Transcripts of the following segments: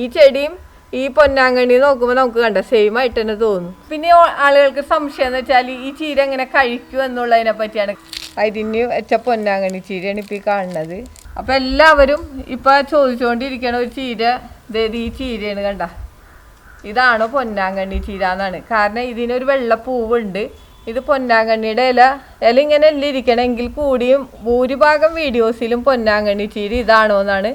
ഈ ചെടിയും ഈ പൊന്നാങ്കണ്ണി നോക്കുമ്പോൾ നമുക്ക് കണ്ട സെയിം ആയിട്ട് തന്നെ തോന്നും. പിന്നെ ആളുകൾക്ക് സംശയം എന്ന് വെച്ചാൽ ഈ ചീര എങ്ങനെ കഴിക്കും എന്നുള്ളതിനെ പറ്റിയാണ്. അരിഞ്ഞ് വെച്ച പൊന്നാങ്കണ്ണി ചീരയാണ് ഇപ്പം ഈ കാണുന്നത്. അപ്പം എല്ലാവരും ഇപ്പം ചോദിച്ചുകൊണ്ടിരിക്കണ ഒരു ചീര ദേ ഈ ചീരയാണ് കണ്ട. ഇതാണോ പൊന്നാങ്കണ്ണി ചീര എന്നാണ്. കാരണം ഇതിനൊരു വെള്ള പൂവുണ്ട് ഇത് പൊന്നാങ്കണ്ണിയുടെ ഇല ഇല ഇങ്ങനെ ഇരിക്കണമെങ്കിൽ കൂടിയും ഭൂരിഭാഗം വീഡിയോസിലും പൊന്നാങ്കണ്ണി ചീര ഇതാണോ എന്നാണ്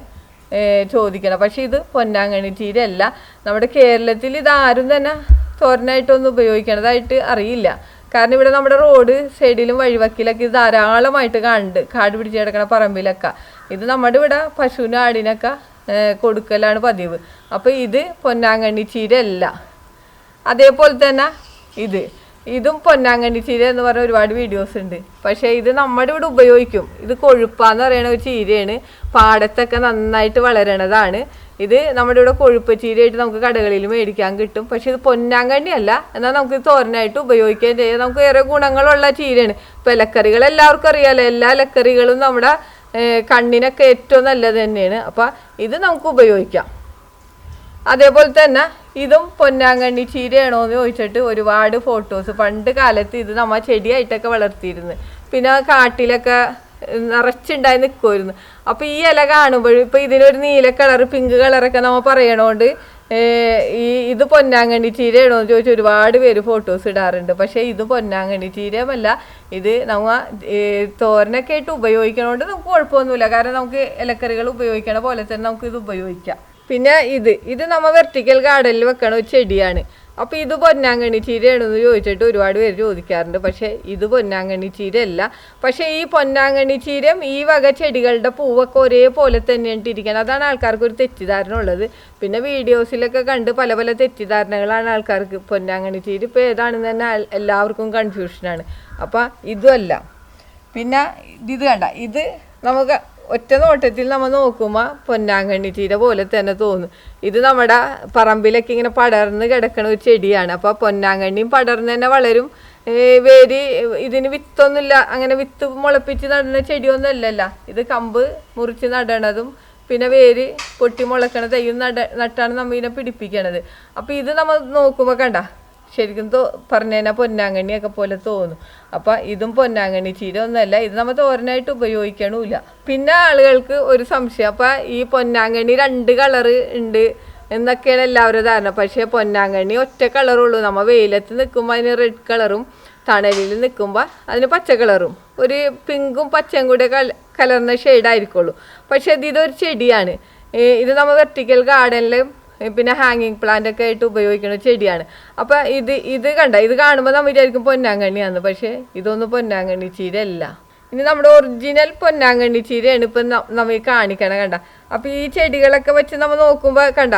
ചോദിക്കണം. പക്ഷേ ഇത് പൊന്നാങ്കണി ചീരയല്ല നമ്മുടെ കേരളത്തിൽ ഇത് ആരും തന്നെ തോരനായിട്ടൊന്നും ഉപയോഗിക്കണതായിട്ട് അറിയില്ല. കാരണം ഇവിടെ നമ്മുടെ റോഡ് സൈഡിലും വഴിവക്കിലൊക്കെ ഇത് ധാരാളമായിട്ട് കാണുന്നുണ്ട്. കാട് പിടിച്ച് കിടക്കണ പറമ്പിലൊക്കെ. ഇത് നമ്മുടെ ഇവിടെ പശുവിനും ആടിനൊക്കെ കൊടുക്കലാണ് പതിവ്. അപ്പോൾ ഇത് പൊന്നാങ്കണ്ണി ചീരയല്ല അതേപോലെ തന്നെ ഇത്. ഇതും പൊന്നാങ്കണ്ണി ചീര എന്ന് പറഞ്ഞ ഒരുപാട് വീഡിയോസ് ഉണ്ട്. പക്ഷേ ഇത് നമ്മുടെ ഇവിടെ ഉപയോഗിക്കും. ഇത് കൊഴുപ്പാന്ന് പറയുന്ന ഒരു ചീരയാണ്. പാടത്തൊക്കെ നന്നായിട്ട് വളരണതാണ്. ഇത് നമ്മുടെ ഇവിടെ കൊഴുപ്പ് ചീരയായിട്ട് നമുക്ക് കടകളിൽ മേടിക്കാൻ കിട്ടും. പക്ഷെ ഇത് പൊന്നാങ്കണ്ണി അല്ല. എന്നാൽ നമുക്ക് ഇത് തോരനായിട്ട് ഉപയോഗിക്കാൻ ചെയ്യാം. നമുക്ക് ഏറെ ഗുണങ്ങളുള്ള ചീരയാണ്. ഇപ്പം ഇലക്കറികൾ എല്ലാവർക്കും അറിയാമല്ലോ എല്ലാ ഇലക്കറികളും നമ്മുടെ കണ്ണിനൊക്കെ ഏറ്റവും നല്ലത് തന്നെയാണ്. അപ്പം ഇത് നമുക്ക് ഉപയോഗിക്കാം. അതേപോലെ തന്നെ ഇതും പൊന്നാങ്കണ്ണി ചീരയാണോ എന്ന് ചോദിച്ചിട്ട് ഒരുപാട് ഫോട്ടോസ് പണ്ട് കാലത്ത് ഇത് നമ്മ ചെടിയായിട്ടൊക്കെ വളർത്തിയിരുന്നു. പിന്നെ കാട്ടിലൊക്കെ നിറച്ചുണ്ടായി നിൽക്കുമായിരുന്നു അപ്പോൾ ഈ ഇല കാണുമ്പോഴും ഇപ്പോൾ ഇതിനൊരു നീല കളർ പിങ്ക് കളറൊക്കെ നമ്മൾ പറയണോണ്ട് ഈ ഇത് പൊന്നാങ്കണ്ണി ചീരയാണോ എന്ന് ചോദിച്ച് ഒരുപാട് പേര് ഫോട്ടോസ് ഇടാറുണ്ട്. പക്ഷേ ഇത് പൊന്നാങ്കണ്ണി ചീരയുമല്ല. ഇത് നമ്മ ഏഹ്, തോരനൊക്കെ ആയിട്ട് ഉപയോഗിക്കണോണ്ട് നമുക്ക് കുഴപ്പമൊന്നുമില്ല. കാരണം നമുക്ക് ഇലക്കറികൾ ഉപയോഗിക്കണ പോലെ തന്നെ നമുക്ക് ഇത് ഉപയോഗിക്കാം. പിന്നെ ഇത് ഇത് നമ്മൾ വെർട്ടിക്കൽ ഗാർഡനിൽ വെക്കണ ഒരു ചെടിയാണ്. അപ്പോൾ ഇത് പൊന്നാങ്കണ്ണി ചീരയാണെന്ന് ചോദിച്ചിട്ട് ഒരുപാട് പേര് ചോദിക്കാറുണ്ട്. പക്ഷേ ഇത് പൊന്നാങ്കണ്ണി ചീര അല്ല പക്ഷേ ഈ പൊന്നാങ്കണ്ണി ചീരയും ഈ വക ചെടികളുടെ പൂവൊക്കെ ഒരേപോലെ തന്നെയാണ് ഇരിക്കണം അതാണ് ആൾക്കാർക്ക് ഒരു തെറ്റിദ്ധാരണ ഉള്ളത്. പിന്നെ വീഡിയോസിലൊക്കെ കണ്ട് പല പല തെറ്റിദ്ധാരണകളാണ് ആൾക്കാർക്ക്. പൊന്നാങ്കണ്ണി ചീര ഇപ്പോൾ ഏതാണെന്ന് തന്നെ എല്ലാവർക്കും കൺഫ്യൂഷനാണ് അപ്പം ഇതുമല്ല പിന്നെ ഇത് കണ്ട ഇത് നമുക്ക് ഒറ്റ നോട്ടത്തിൽ നമ്മൾ നോക്കുമ്പോൾ പൊന്നാങ്കണ്ണി ചീര പോലെ തന്നെ തോന്നും. ഇത് നമ്മുടെ പറമ്പിലൊക്കെ ഇങ്ങനെ പടർന്ന് കിടക്കുന്ന ഒരു ചെടിയാണ്. അപ്പോൾ പൊന്നാങ്കണ്ണിയും പടർന്ന് തന്നെ വളരും. വേരി ഇതിന് വിത്തൊന്നുമില്ല. അങ്ങനെ വിത്ത് മുളപ്പിച്ച് നടുന്ന ചെടിയൊന്നും അല്ലല്ല ഇത് കമ്പ് മുറിച്ച് നടണതും പിന്നെ വേര് പൊട്ടി മുളക്കണ തൈയും നട നട്ടാണ് നമ്മൾ ഇതിനെ പിടിപ്പിക്കണത്. അപ്പോൾ ഇത് നമ്മൾ നോക്കുമ്പോൾ കണ്ട ശരിക്കും തോ പറഞ്ഞാൽ പൊന്നാങ്കണ്ണിയൊക്കെ പോലെ തോന്നും. അപ്പം ഇതും പൊന്നാങ്കണ്ണി ചീര ഒന്നുമല്ല ഇത് നമ്മൾ തോരനായിട്ട് ഉപയോഗിക്കണമില്ല പിന്നെ ആളുകൾക്ക് ഒരു സംശയം അപ്പം ഈ പൊന്നാങ്കണ്ണി രണ്ട് കളറ് ഉണ്ട് എന്നൊക്കെയാണ് എല്ലാവരും ധാരണ. പക്ഷേ പൊന്നാങ്കണ്ണി ഒറ്റ കളറുള്ളൂ. നമ്മൾ വെയിലത്ത് നിൽക്കുമ്പോൾ അതിന് റെഡ് കളറും തണലിൽ നിൽക്കുമ്പോൾ അതിന് പച്ച കളറും. ഒരു പിങ്കും പച്ചയും കൂടെ കല കലർന്ന ഷെയ്ഡായിരിക്കുള്ളൂ പക്ഷേ ഇത് ഇതൊരു ചെടിയാണ്. ഇത് നമ്മൾ വെർട്ടിക്കൽ ഗാർഡനിലും പിന്നെ ഹാങ്ങിങ് പ്ലാന്റ് ഒക്കെ ആയിട്ട് ഉപയോഗിക്കുന്ന ചെടിയാണ്. അപ്പൊ ഇത് ഇത് കണ്ട ഇത് കാണുമ്പോൾ നമ്മൾ വിചാരിക്കും പൊന്നാങ്കണ്ണിയാന്ന്. പക്ഷേ ഇതൊന്നും പൊന്നാങ്കണ്ണി ചീര അല്ല ഇനി നമ്മുടെ ഒറിജിനൽ പൊന്നാങ്കണ്ണി ചീരയാണ് ഇപ്പം നമ്മൾ കാണിക്കണം കണ്ട. അപ്പൊ ഈ ചെടികളൊക്കെ വെച്ച് നമ്മൾ നോക്കുമ്പോൾ കണ്ട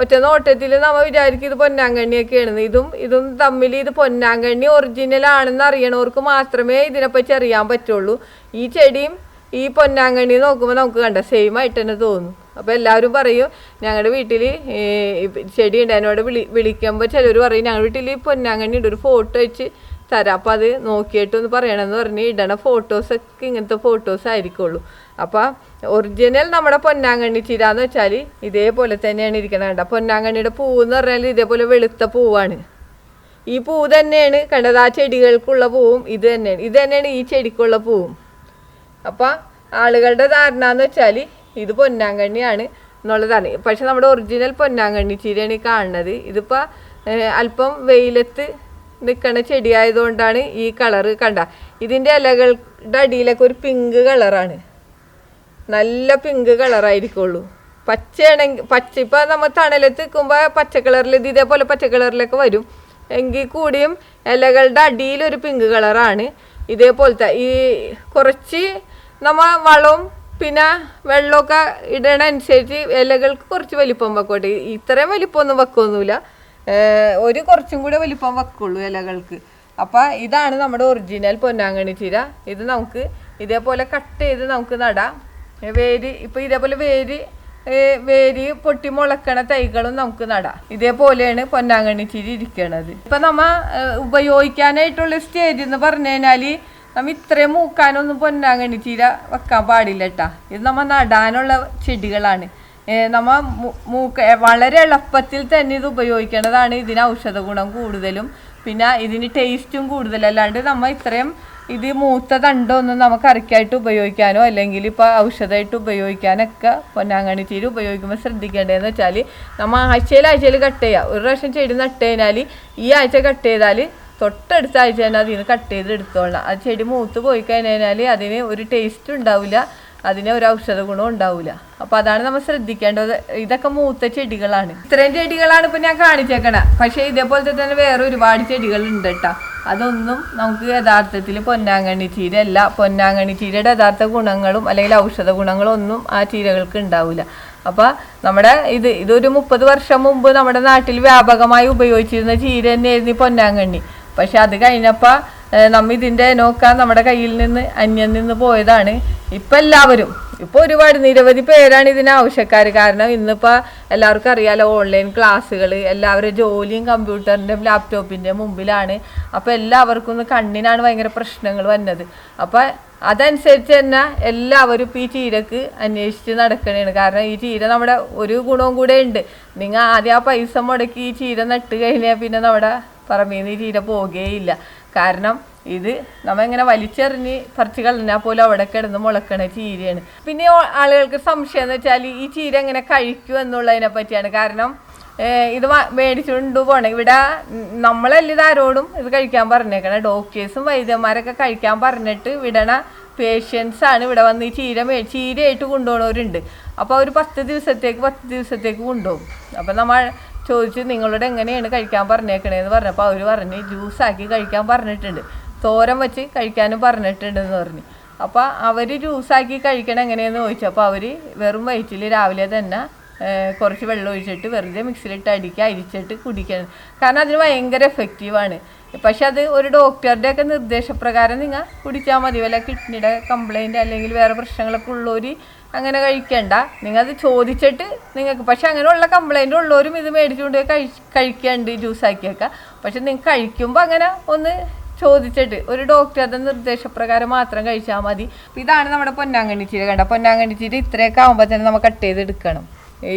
ഒറ്റ നോട്ടത്തിൽ നമ്മൾ വിചാരിക്കും ഇത് പൊന്നാങ്കണ്ണിയൊക്കെയാണ് ഇതും ഇതും തമ്മിൽ ഇത് പൊന്നാങ്കണ്ണി ഒറിജിനൽ ആണെന്ന് അറിയണവർക്ക് മാത്രമേ ഇതിനെപ്പറ്റി അറിയാൻ പറ്റുള്ളൂ. ഈ ചെടിയും ഈ പൊന്നാങ്കണ്ണി നോക്കുമ്പോൾ നമുക്ക് കണ്ട സെയിം ആയിട്ട് തന്നെ തോന്നും. അപ്പോൾ എല്ലാവരും പറയും ഞങ്ങളുടെ വീട്ടിൽ ചെടി എന്നോട് വിളി വിളിക്കുമ്പോൾ ചിലർ പറയും ഞങ്ങളുടെ വീട്ടിൽ പൊന്നാങ്കണ്ണി ഉണ്ട് ഒരു ഫോട്ടോ വെച്ച് തരാം അപ്പോൾ അത് നോക്കിയിട്ടൊന്ന് പറയണമെന്ന് പറഞ്ഞ് ഇടണ ഫോട്ടോസൊക്കെ ഇങ്ങനത്തെ ഫോട്ടോസ് ആയിരിക്കുള്ളൂ. അപ്പോൾ ഒറിജിനൽ നമ്മുടെ പൊന്നാങ്കണ്ണി ചീര എന്ന് വെച്ചാൽ ഇതേപോലെ തന്നെയാണ് ഇരിക്കുന്നത് കണ്ട? പൊന്നാങ്കണ്ണിയുടെ പൂ എന്ന് പറഞ്ഞാൽ ഇതേപോലെ വെളുത്ത പൂവാണ്. ഈ പൂ തന്നെയാണ് കണ്ടത് ആ ചെടികൾക്കുള്ള പൂവും ഇത് തന്നെയാണ് ഇത് തന്നെയാണ് ഈ ചെടിക്കുള്ള പൂവും. അപ്പം ആളുകളുടെ ധാരണ എന്ന് വെച്ചാൽ ഇത് പൊന്നാങ്കണ്ണിയാണ് എന്നുള്ളതാണ്. പക്ഷെ നമ്മുടെ ഒറിജിനൽ പൊന്നാങ്കണ്ണി ചീരയാണ് ഈ കാണുന്നത്. ഇതിപ്പോൾ അല്പം വെയിലത്ത് നിൽക്കണ ചെടിയായതുകൊണ്ടാണ് ഈ കളറ് കണ്ട. ഇതിന്റെ ഇലകളുടെ അടിയിലൊക്കെ ഒരു പിങ്ക് കളറാണ്. നല്ല പിങ്ക് കളറായിരിക്കുള്ളൂ. പച്ചയാണെങ്കിൽ പച്ച ഇപ്പോൾ നമ്മൾ തണലത്ത് നിൽക്കുമ്പോൾ പച്ച കളറിൽ ഇത് ഇതേപോലെ പച്ച കളറിലൊക്കെ വരും. എങ്കിൽ കൂടിയും ഇലകളുടെ അടിയിൽ ഒരു പിങ്ക് കളറാണ് ഇതേപോലത്തെ. ഈ കുറച്ച് നമ്മൾ വളവും പിന്നെ വെള്ളമൊക്കെ ഇടണ അനുസരിച്ച് ഇലകൾക്ക് കുറച്ച് വലിപ്പം വെക്കോട്ടെ. ഇത്രയും വലിപ്പമൊന്നും വെക്കൊന്നുമില്ല. ഒരു കുറച്ചും കൂടെ വലിപ്പം വെക്കുള്ളൂ ഇലകൾക്ക്. അപ്പം ഇതാണ് നമ്മുടെ ഒറിജിനൽ പൊന്നാങ്ങണി ചീര. ഇത് നമുക്ക് ഇതേപോലെ കട്ട് ചെയ്ത് നമുക്ക് നടാം. വേര് ഇപ്പം ഇതേപോലെ വേര് വേര് പൊട്ടി മുളക്കണ തൈകളും നമുക്ക് നടാം. ഇതേപോലെയാണ് പൊന്നാങ്ങണി ചീര ഇരിക്കണത്. ഇപ്പം നമ്മ ഉപയോഗിക്കാനായിട്ടുള്ള സ്റ്റേജ് എന്ന് പറഞ്ഞു കഴിഞ്ഞാൽ നമ്മ ഇത്രയും മൂക്കാനൊന്നും പൊന്നാങ്കണ്ണി ചീര വെക്കാൻ പാടില്ല കേട്ടാ ഇത് നമ്മ നടാനുള്ള ചെടികളാണ്. നമ്മ മൂക്ക വളരെ എളുപ്പത്തിൽ തന്നെ ഇത് ഉപയോഗിക്കേണ്ടതാണ്. ഇതിന് ഔഷധ ഗുണം കൂടുതലും. പിന്നെ ഇതിന് ടേസ്റ്റും കൂടുതലല്ലാണ്ട് നമ്മ ഇത്രയും ഇത് മൂത്ത തണ്ടൊന്നും നമുക്ക് അരക്കായിട്ട് ഉപയോഗിക്കാനോ അല്ലെങ്കിൽ ഇപ്പോൾ ഔഷധമായിട്ട് ഉപയോഗിക്കാനൊക്കെ പൊന്നാങ്കണ്ണി ചീര ഉപയോഗിക്കുമ്പോൾ ശ്രദ്ധിക്കേണ്ടതെന്ന് വെച്ചാൽ നമ്മൾ ആഴ്ചയിൽ ആഴ്ചയിൽ കട്ട് ചെയ്യുക ഒരു പ്രാവശ്യം ചെടി നട്ട് കഴിഞ്ഞാൽ ഈ ആഴ്ച കട്ട് ചെയ്താൽ തൊട്ടടുത്ത ആഴ്ച തന്നെ അതിൽ നിന്ന് കട്ട് ചെയ്ത് എടുത്തോളണം. ആ ചെടി മൂത്ത് പോയി കഴിഞ്ഞാൽ അതിന് ഒരു ടേസ്റ്റ് ഉണ്ടാവില്ല. അതിന് ഒരു ഔഷധ ഗുണം ഉണ്ടാവില്ല. അപ്പൊ അതാണ് നമ്മൾ ശ്രദ്ധിക്കേണ്ടത്. ഇതൊക്കെ മൂത്ത ചെടികളാണ്. ഇത്രയും ചെടികളാണ് ഇപ്പൊ ഞാൻ കാണിച്ചേക്കണ. പക്ഷെ ഇതേപോലത്തെ തന്നെ വേറെ ഒരുപാട് ചെടികൾ ഉണ്ട് കേട്ടോ അതൊന്നും നമുക്ക് യഥാർത്ഥത്തിൽ പൊന്നാങ്കണ്ണി ചീര അല്ല പൊന്നാങ്കണ്ണി ചീരയുടെ യഥാർത്ഥ ഗുണങ്ങളും അല്ലെങ്കിൽ ഔഷധ ഗുണങ്ങളും ഒന്നും ആ ചീരകൾക്ക് ഉണ്ടാവില്ല. അപ്പൊ നമ്മുടെ ഇത് ഇതൊരു മുപ്പത് വർഷം മുമ്പ് നമ്മുടെ നാട്ടിൽ വ്യാപകമായി ഉപയോഗിച്ചിരുന്ന ചീര തന്നെയായിരുന്നു ഈ പൊന്നാങ്കണ്ണി. പക്ഷെ അത് കഴിഞ്ഞപ്പോൾ നമ്മ ഇതിന്റെ നോക്കാൻ നമ്മുടെ കയ്യിൽ നിന്ന് അന്യം നിന്ന് പോയതാണ്. ഇപ്പം എല്ലാവരും ഇപ്പോൾ ഒരുപാട് നിരവധി പേരാണ് ഇതിന് ആവശ്യക്കാർ കാരണം ഇന്നിപ്പോൾ എല്ലാവർക്കും അറിയാലോ ഓൺലൈൻ ക്ലാസ്സുകൾ എല്ലാവരും ജോലിയും കമ്പ്യൂട്ടറിന്റെയും ലാപ്ടോപ്പിന്റെയും മുമ്പിലാണ്. അപ്പോൾ എല്ലാവർക്കും ഒന്ന് കണ്ണിനാണ് ഭയങ്കര പ്രശ്നങ്ങൾ വന്നത്. അപ്പോൾ അതനുസരിച്ച് തന്നെ എല്ലാവരും ഇപ്പോൾ ഈ ചീരക്ക് അന്വേഷിച്ച് നടക്കണേണ്. കാരണം ഈ ചീര നമ്മുടെ ഒരു ഗുണവും കൂടെ ഉണ്ട്. നിങ്ങൾ ആദ്യം ആ പൈസ മുടക്കി ഈ ചീര നട്ട് കഴിഞ്ഞാൽ പിന്നെ നമ്മുടെ പറമ്പിൽ നിന്ന് ചീര പോകുകയില്ല കാരണം ഇത് നമ്മ ഇങ്ങനെ വലിച്ചെറിഞ്ഞ് പറിച്ച് കളഞ്ഞാൽ പോലും അവിടെ കിടന്ന് മുളക്കണ ചീരയാണ്. പിന്നെ ആളുകൾക്ക് സംശയം എന്ന് വെച്ചാൽ ഈ ചീര എങ്ങനെ കഴിക്കും എന്നുള്ളതിനെ പറ്റിയാണ്. കാരണം ഇത് മേടിച്ചുകൊണ്ട് പോകണം ഇവിടെ നമ്മളല്ലേ നമ്മളല്ല ഇത് കഴിക്കാൻ പറഞ്ഞേക്കണം. ഡോക്ടേഴ്സും വൈദ്യന്മാരൊക്കെ കഴിക്കാൻ പറഞ്ഞിട്ട് വിടണ പേഷ്യൻസ് ആണ് ഇവിടെ വന്ന് ഈ ചീര മേ ചീരയായിട്ട് കൊണ്ടുപോകണവരുണ്ട് അപ്പോൾ അവർ പത്ത് ദിവസത്തേക്ക് പത്ത് ദിവസത്തേക്ക് കൊണ്ടുപോകും. അപ്പം നമ്മൾ ചോദിച്ചു നിങ്ങളോട് എങ്ങനെയാണ് കഴിക്കാൻ പറഞ്ഞേക്കണേന്ന് പറഞ്ഞപ്പോൾ അവർ പറഞ്ഞ് ജ്യൂസാക്കി കഴിക്കാൻ പറഞ്ഞിട്ടുണ്ട്. തോരൻ വെച്ച് കഴിക്കാനും പറഞ്ഞിട്ടുണ്ടെന്ന് പറഞ്ഞു. അപ്പോൾ അവർ ജ്യൂസാക്കി കഴിക്കണം എങ്ങനെയെന്ന് ചോദിച്ചു. അപ്പോൾ അവർ വെറും വയറ്റിൽ രാവിലെ തന്നെ കുറച്ച് വെള്ളം ഒഴിച്ചിട്ട് വെറുതെ മിക്സിയിലിട്ട് അടിക്കുക അരിച്ചിട്ട് കുടിക്കണം. കാരണം അതിന് ഭയങ്കര എഫക്റ്റീവാണ് പക്ഷെ അത് ഒരു ഡോക്ടറുടെ ഒക്കെ നിർദ്ദേശപ്രകാരം നിങ്ങൾ കുടിച്ചാൽ മതി. വല്ല കിഡ്നിയുടെ കംപ്ലൈന്റ് അല്ലെങ്കിൽ വേറെ പ്രശ്നങ്ങളൊക്കെ ഉള്ളവർ അങ്ങനെ കഴിക്കണ്ട. നിങ്ങൾ അത് ചോദിച്ചിട്ട് നിങ്ങൾക്ക് പക്ഷെ അങ്ങനെയുള്ള കംപ്ലൈന്റ് ഉള്ളവരും ഇത് മേടിച്ചുകൊണ്ട് കഴി കഴിക്കാണ്ട് ജ്യൂസാക്കിയൊക്കെ പക്ഷെ നിങ്ങൾ കഴിക്കുമ്പോൾ അങ്ങനെ ഒന്ന് ചോദിച്ചിട്ട് ഒരു ഡോക്ടറുടെ നിർദ്ദേശപ്രകാരം മാത്രം കഴിച്ചാൽ മതി. ഇതാണ് നമ്മുടെ പൊന്നാങ്കണ്ണി ചീര കണ്ട? പൊന്നാങ്കണ്ണി ചീര ഇത്രയൊക്കെ ആകുമ്പോൾ തന്നെ നമ്മൾ കട്ട് ചെയ്തെടുക്കണം ഈ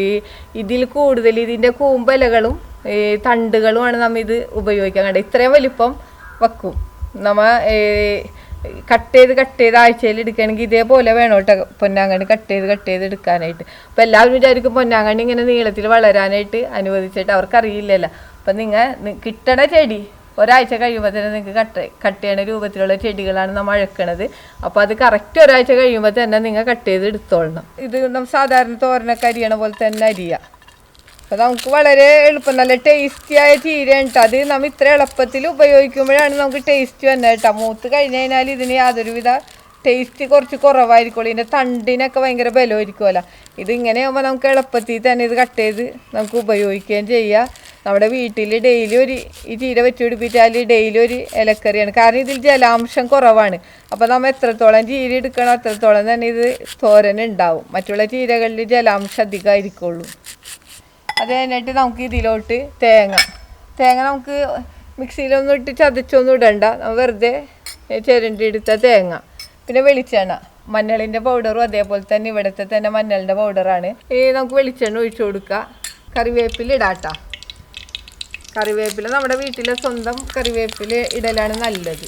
ഇതിൽ കൂടുതൽ ഇതിന്റെ കൂമ്പലകളും ഈ തണ്ടുകളുമാണ് നമ്മൾ ഇത് ഉപയോഗിക്കാൻ കണ്ടത്. ഇത്രയും വലിപ്പം വെക്കും. നമ്മ കട്ട് ചെയ്ത് കട്ട് ചെയ്ത് ആഴ്ചയിൽ എടുക്കുകയാണെങ്കിൽ ഇതേപോലെ വേണം കേട്ടോ പൊന്നാങ്കണ്ണി കട്ട് ചെയ്ത് കട്ട് ചെയ്ത് എടുക്കാനായിട്ട്. അപ്പം എല്ലാവരും വിചാരിക്കും പൊന്നാങ്കണ്ണി ഇങ്ങനെ നീളത്തിൽ വളരാനായിട്ട് അനുവദിച്ചിട്ട് അവർക്കറിയില്ലല്ലോ. അപ്പം നിങ്ങൾ കിട്ടണ ചെടി ഒരാഴ്ച കഴിയുമ്പോൾ തന്നെ നിങ്ങൾക്ക് കട്ട് കട്ട് ചെയ്യണ രൂപത്തിലുള്ള ചെടികളാണ് നമ്മൾ അഴക്കണത്. അപ്പോൾ അത് കറക്റ്റ് ഒരാഴ്ച കഴിയുമ്പോൾ തന്നെ നിങ്ങൾ കട്ട് ചെയ്ത് എടുത്തോളണം. ഇത് നമ്മൾ സാധാരണ തോരനൊക്കെ അരിയണ പോലെ തന്നെ അരിയുക അപ്പോൾ നമുക്ക് വളരെ എളുപ്പം നല്ല ടേസ്റ്റിയായ ചീരയാണ് കേട്ടോ അത് നമ്മൾ ഇത്ര എളുപ്പത്തിൽ ഉപയോഗിക്കുമ്പോഴാണ് നമുക്ക് ടേസ്റ്റ് വന്നത് കേട്ടോ. മൂത്ത് കഴിഞ്ഞ് കഴിഞ്ഞാൽ ഇതിന് യാതൊരുവിധ ടേസ്റ്റ് കുറച്ച് കുറവായിരിക്കുള്ളൂ. ഇതിന്റെ തണ്ടിനൊക്കെ ഭയങ്കര ബലമായിരിക്കുമല്ലോ. ഇത് ആകുമ്പോൾ നമുക്ക് എളുപ്പത്തിൽ തന്നെ ഇത് കട്ട് ചെയ്ത് നമുക്ക് ഉപയോഗിക്കുകയും ചെയ്യാം. നമ്മുടെ വീട്ടിൽ ഡെയിലി ഒരു ഈ ചീര വെച്ച് പിടിപ്പിച്ചാൽ ഡെയിലി ഒരു ഇലക്കറിയാണ്. കാരണം ഇതിൽ ജലാംശം കുറവാണ്. അപ്പോൾ നമ്മൾ എത്രത്തോളം ചീര എടുക്കണം അത്രത്തോളം തന്നെ ഇത് തോരൻ ഉണ്ടാവും. മറ്റുള്ള ചീരകളിൽ ജലാംശം അധികമായിരിക്കുള്ളൂ. അത് കഴിഞ്ഞിട്ട് നമുക്ക് ഇതിലോട്ട് തേങ്ങ. തേങ്ങ നമുക്ക് മിക്സിയിലൊന്നും ഇട്ട് ചതച്ചൊന്നും ഇടണ്ട. വെറുതെ എടുത്ത തേങ്ങ. പിന്നെ വെളിച്ചെണ്ണ. മഞ്ഞളിന്റെ പൗഡറും അതേപോലെ തന്നെ ഇവിടുത്തെ തന്നെ മഞ്ഞളിന്റെ പൗഡറാണ് ഈ നമുക്ക് വെളിച്ചെണ്ണ ഒഴിച്ചു കൊടുക്കുക കറിവേപ്പില ഇടാട്ട. കറിവേപ്പില നമ്മുടെ വീട്ടിലെ സ്വന്തം കറിവേപ്പില ഇടലാണ് നല്ലത്.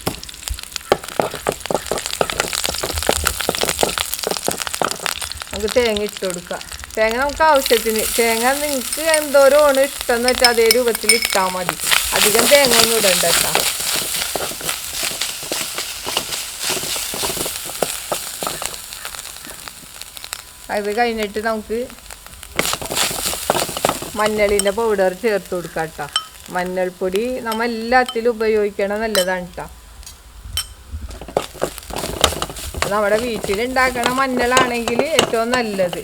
നമുക്ക് തേങ്ങ ഇട്ട് കൊടുക്കുക തേങ്ങ നമുക്ക് ആവശ്യത്തിന് തേങ്ങ നിങ്ങൾക്ക് എന്തോരമാണ് ഇഷ്ടം എന്ന് വെച്ചാൽ അതേ രൂപത്തിൽ ഇട്ടാൽ മതി. അധികം തേങ്ങ ഒന്നും ഇടണ്ട കേട്ടോ അത് കഴിഞ്ഞിട്ട് നമുക്ക് മഞ്ഞളിന്റെ പൗഡർ ചേർത്ത് കൊടുക്കാം കേട്ടോ മഞ്ഞൾപ്പൊടി നമ്മൾ എല്ലാത്തിലും ഉപയോഗിക്കണം നല്ലതാണ് കേട്ടോ നമ്മുടെ വീട്ടിലുണ്ടാക്കണ മഞ്ഞളാണെങ്കിൽ ഏറ്റവും നല്ലത്.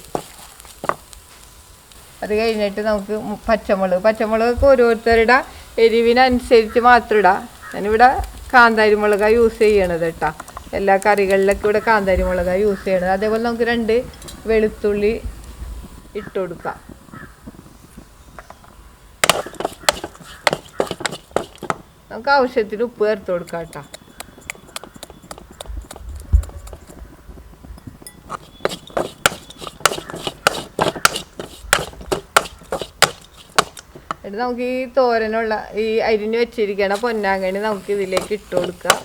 അത് കഴിഞ്ഞിട്ട് നമുക്ക് പച്ചമുളക്. പച്ചമുളകൊക്കെ ഓരോരുത്തരുടെ എരിവിനനുസരിച്ച് മാത്രം ഇടാം. ഞാനിവിടെ കാന്താരി മുളകാണ് യൂസ് ചെയ്യണത് കേട്ടോ എല്ലാ കറികളിലൊക്കെ ഇവിടെ കാന്താരി മുളകാണ് യൂസ് ചെയ്യണത്. അതേപോലെ നമുക്ക് രണ്ട് വെളുത്തുള്ളി ഇട്ട് കൊടുക്കാം. നമുക്ക് ആവശ്യത്തിന് ഉപ്പ് ചേർത്ത് കൊടുക്കാം കേട്ടോ എന്നിട്ട് നമുക്ക് ഈ തോരനുള്ള ഈ അരിഞ്ഞ് വെച്ചിരിക്കണ പൊന്നാങ്കണി നമുക്ക് ഇതിലേക്ക് ഇട്ട് കൊടുക്കാം.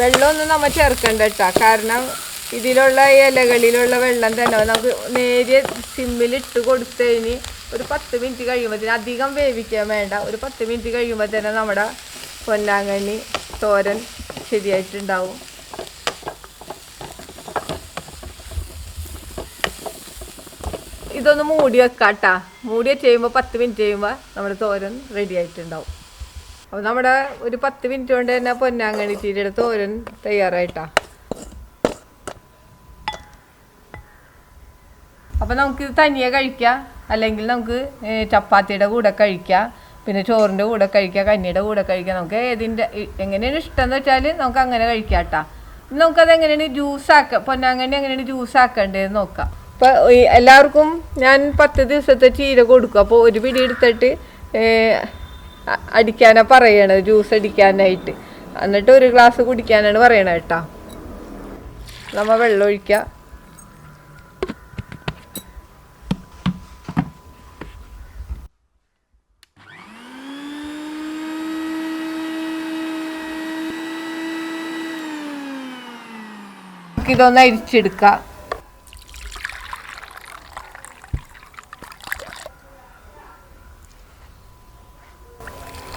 വെള്ളമൊന്നും നമ്മൾ ചേർക്കണ്ട കേട്ടോ. കാരണം ഇതിലുള്ള ഇലകളിലുള്ള വെള്ളം തന്നെ നമുക്ക് നേരിയ സിമ്മിൽ ഇട്ട് കൊടുത്തു കഴിഞ്ഞ് ഒരു പത്ത് മിനിറ്റ് കഴിയുമ്പോഴത്തേന് അധികം വേവിക്കാൻ വേണ്ട. ഒരു പത്ത് മിനിറ്റ് കഴിയുമ്പോൾ തന്നെ നമ്മുടെ പൊന്നാങ്കണ്ണി തോരൻ ശരിയായിട്ടുണ്ടാവും. ഇതൊന്ന് മൂടി വെക്കാട്ടാ. മൂടി വെച്ച് കഴിയുമ്പോൾ പത്ത് മിനിറ്റ് കഴിയുമ്പോൾ നമ്മുടെ തോരൻ റെഡി ആയിട്ടുണ്ടാവും. അപ്പോൾ നമ്മുടെ ഒരു പത്ത് മിനിറ്റ് കൊണ്ട് തന്നെ പൊന്നാങ്കണി ചീരയുടെ തോരൻ തയ്യാറായിട്ടാ. അപ്പോൾ നമുക്കിത് തനിയെ കഴിക്കാം. അല്ലെങ്കിൽ നമുക്ക് ചപ്പാത്തിയുടെ കൂടെ കഴിക്കാം. പിന്നെ ചോറിന്റെ കൂടെ കഴിക്കാം കഞ്ഞിയുടെ കൂടെ കഴിക്കാം. നമുക്ക് ഏതിന്റെ എങ്ങനെയാണ് ഇഷ്ടം എന്ന് വെച്ചാൽ നമുക്ക് അങ്ങനെ കഴിക്കാം കേട്ടോ നമുക്കത് എങ്ങനെയാണ് ജ്യൂസ് ആക്കുക പൊന്നാങ്കണ്ണി എങ്ങനെയാണ് ജ്യൂസ് ആക്കേണ്ടതെന്ന് നോക്കാം. ഇപ്പോൾ എല്ലാവർക്കും ഞാൻ പത്ത് ദിവസത്തെ ചീര കൊടുക്കും. അപ്പോൾ ഒരു പിടി എടുത്തിട്ട് അടിക്കാനാ പറയണത് ജ്യൂസ് അടിക്കാനായിട്ട്. എന്നിട്ട് ഒരു ഗ്ലാസ് കുടിക്കാനാണ് പറയണത് കേട്ടാ. നമ്മ വെള്ളം ഒഴിക്കുക ഇതൊന്ന് അരിച്ചെടുക്കുക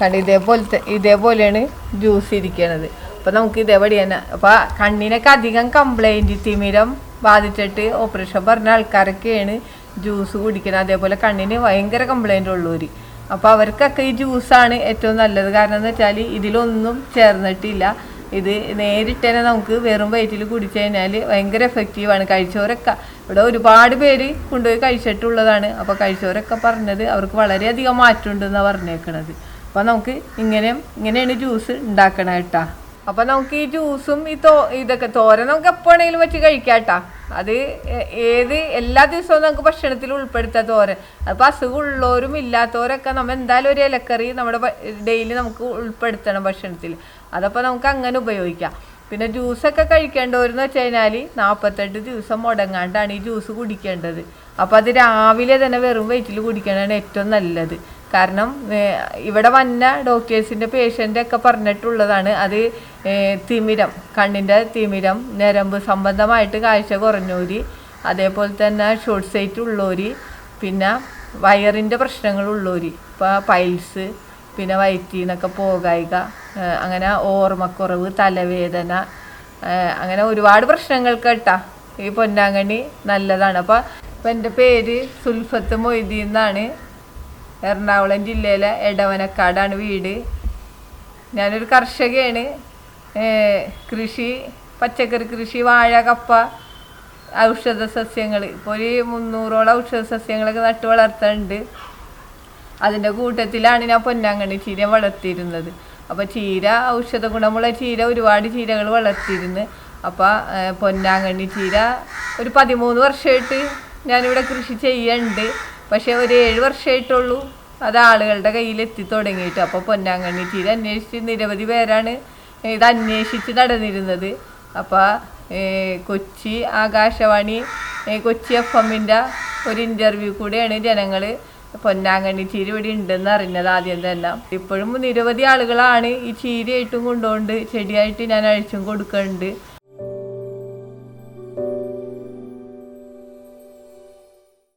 കണ്ട് ഇതേപോലത്തെ ഇതേപോലെയാണ് ജ്യൂസ് ഇരിക്കണത്. അപ്പോൾ നമുക്ക് ഇതേപടി തന്നെ. അപ്പോൾ കണ്ണിനൊക്കെ അധികം കംപ്ലൈന്റ് തിമിരം ബാധിച്ചിട്ട് ഓപ്പറേഷൻ പറഞ്ഞ ആൾക്കാരൊക്കെയാണ് ജ്യൂസ് കുടിക്കുന്നത് അതേപോലെ കണ്ണിന് ഭയങ്കര കംപ്ലൈന്റ് ഉള്ളവർ അപ്പോൾ അവർക്കൊക്കെ ഈ ജ്യൂസാണ് ഏറ്റവും നല്ലത്. കാരണം എന്ന് വെച്ചാൽ ഇതിലൊന്നും ചേർന്നിട്ടില്ല. ഇത് നേരിട്ട് തന്നെ നമുക്ക് വെറും വയറ്റിൽ കുടിച്ചു കഴിഞ്ഞാൽ ഭയങ്കര എഫക്റ്റീവാണ് കഴിച്ചവരൊക്കെ ഇവിടെ ഒരുപാട് പേര് കൊണ്ടുപോയി കഴിച്ചിട്ടുള്ളതാണ്. അപ്പോൾ കഴിച്ചവരൊക്കെ പറഞ്ഞത് അവർക്ക് വളരെയധികം മാറ്റമുണ്ടെന്നാണ് പറഞ്ഞേക്കണത്. അപ്പോൾ നമുക്ക് ഇങ്ങനെ ഇങ്ങനെയാണ് ജ്യൂസ് ഉണ്ടാക്കണ കേട്ടാ അപ്പോൾ നമുക്ക് ഈ ജ്യൂസും ഈ തോ ഇതൊക്കെ തോര നമുക്ക് എപ്പോഴെങ്കിലും വെച്ച് കഴിക്കാം കേട്ടാ അത് ഏത് എല്ലാ ദിവസവും നമുക്ക് ഭക്ഷണത്തിൽ ഉൾപ്പെടുത്താം തോരൻ. അപ്പോൾ അസുഖമുള്ളവരും ഇല്ലാത്തവരൊക്കെ നമ്മൾ എന്തായാലും ഒരു ഇലക്കറി നമ്മുടെ ഡെയിലി നമുക്ക് ഉൾപ്പെടുത്തണം ഭക്ഷണത്തിൽ. അതപ്പോൾ നമുക്ക് അങ്ങനെ ഉപയോഗിക്കാം. പിന്നെ ജ്യൂസൊക്കെ കഴിക്കേണ്ടവരെന്ന് വെച്ച് കഴിഞ്ഞാൽ നാൽപ്പത്തെട്ട് ദിവസം മുടങ്ങാണ്ടാണ് ഈ ജ്യൂസ് കുടിക്കേണ്ടത്. അപ്പോൾ അത് രാവിലെ തന്നെ വെറും വയറ്റിൽ കുടിക്കണതാണ് ഏറ്റവും നല്ലത്. കാരണം ഇവിടെ വന്ന ഡോക്ടേഴ്സിന്റെ പേഷ്യന്റ് ഒക്കെ പറഞ്ഞിട്ടുള്ളതാണ്. അത് തിമിരം കണ്ണിന്റെ തിമിരം ഞരമ്പ് സംബന്ധമായിട്ട് കാഴ്ച കുറഞ്ഞോര് അതേപോലെ തന്നെ ഷോർട്ട് സൈറ്റ് ഉള്ളൂരി പിന്നെ വയറിന്റെ പ്രശ്നങ്ങളുള്ളവർ ഇപ്പോൾ പൈൽസ് പിന്നെ വയറ്റിൽ നിന്നൊക്കെ പോകായിക അങ്ങനെ ഓർമ്മക്കുറവ് തലവേദന അങ്ങനെ ഒരുപാട് പ്രശ്നങ്ങൾക്ക് കേട്ടാ. ഈ പൊന്നാങ്കണ്ണി നല്ലതാണ്. അപ്പോൾ ഇപ്പം എന്റെ പേര് സുൽഫത്ത് മൊയ്തി എന്നാണ്. എറണാകുളം ജില്ലയിലെ എടവനക്കാടാണ് വീട്. ഞാനൊരു കർഷകയാണ്. കൃഷി പച്ചക്കറി കൃഷി വാഴ കപ്പ ഔഷധ സസ്യങ്ങൾ ഇപ്പോൾ ഒരു മുന്നൂറോളം ഔഷധ സസ്യങ്ങളൊക്കെ നട്ട് വളർത്തുന്നുണ്ട് അതിന്റെ കൂട്ടത്തിലാണ് ഞാൻ പൊന്നാങ്കണ്ണി ചീര വളർത്തിയിരുന്നത്. അപ്പോൾ ചീര ഔഷധ ഗുണമുള്ള ചീര ഒരുപാട് ചീരകൾ വളർത്തിയിരുന്നു. അപ്പോൾ പൊന്നാങ്കണ്ണി ചീര ഒരു പതിമൂന്ന് വർഷമായിട്ട് ഞാനിവിടെ കൃഷി ചെയ്യുന്നുണ്ട് പക്ഷേ ഒരു ഏഴ് വർഷമായിട്ടുള്ളൂ അത് ആളുകളുടെ കയ്യിൽ എത്തി തുടങ്ങിയിട്ട്. അപ്പോൾ പൊന്നാങ്കണ്ണി ചീര അന്വേഷിച്ച് നിരവധി പേരാണ് ഇത് അന്വേഷിച്ച് നടന്നിരുന്നത്. അപ്പോൾ കൊച്ചി ആകാശവാണി കൊച്ചി എഫ് എമ്മിന്റെ ഒരു ഇന്റർവ്യൂ കൂടെയാണ് ജനങ്ങൾ പൊന്നാങ്കണ്ണി ചീര ഇവിടെ ഉണ്ടെന്ന് അറിഞ്ഞത് ആദ്യം തന്നെ. ഇപ്പോഴും നിരവധി ആളുകളാണ് ഈ ചീരയായിട്ടും കൊണ്ടുകൊണ്ട് ചെടിയായിട്ട് ഞാൻ അഴിച്ചും കൊടുക്കുന്നുണ്ട്.